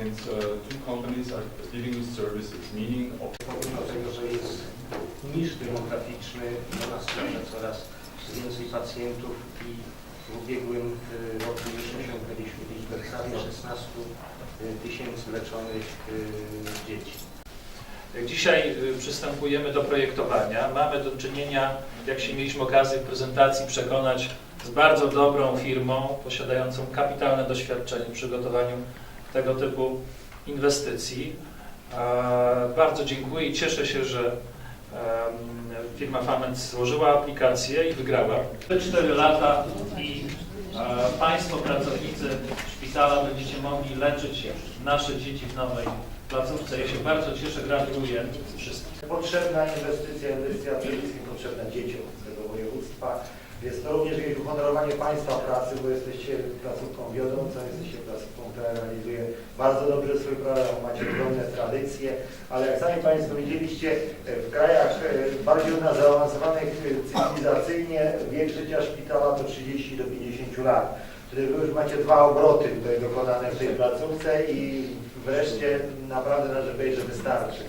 and uh, two companies are giving you services, meaning of Pomimo tego, że jest niż demograficzny, do nas trafia coraz więcej pacjentów i w ubiegłym y, roku już osiągnęliśmy liczbę prawie 16 tysięcy leczonych y, dzieci. Dzisiaj y, przystępujemy do projektowania. Mamy do czynienia, jak się mieliśmy okazję w prezentacji przekonać, z bardzo dobrą firmą posiadającą kapitalne doświadczenie w przygotowaniu tego typu inwestycji. E, Bardzo dziękuję i cieszę się, że firma Fament złożyła aplikację i wygrała. 4 lata i e, Państwo, pracownicy szpitala będziecie mogli leczyć nasze dzieci w nowej placówce. Ja się bardzo cieszę, gratuluję wszystkim. Potrzebna inwestycja, inwestycja przede wszystkim potrzebna dzieciom tego województwa. Jest to również uhonorowanie Państwa pracy, bo jesteście placówką wiodącą, jesteście placówką, która realizuje bardzo dobrze swój program, macie ogromne tradycje, ale jak sami Państwo widzieliście, w krajach e, bardziej od nas zaawansowanych e, cywilizacyjnie wiek życia szpitala to 30 do 50 lat. Czyli wy już macie dwa obroty tutaj dokonane w tej placówce i wreszcie naprawdę na że wystarczy.